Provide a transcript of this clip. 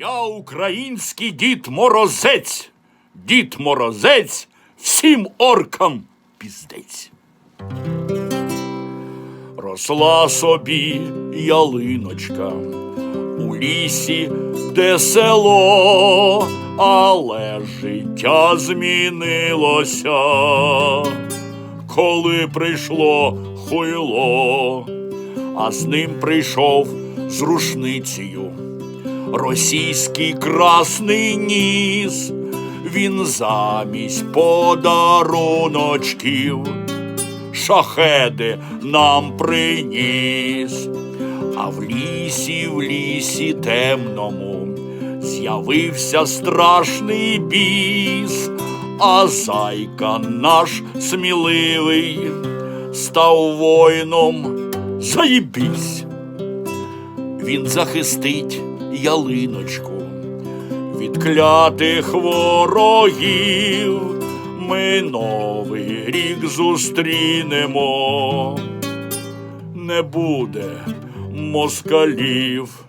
Я український дід Морозець, дід Морозець, всім оркам піздець. Росла собі ялиночка у лісі, де село, але життя змінилося, коли прийшло хуйло, а з ним прийшов з рушницею російський красний ніс. Він замість подаруночків шахеди нам приніс, а в лісі, в лісі темному з'явився страшний біс, а зайка наш сміливий став воїном заїбісь. Він захистить ялиночку від клятих ворогів. Ми новий рік зустрінемо. Не буде москалів.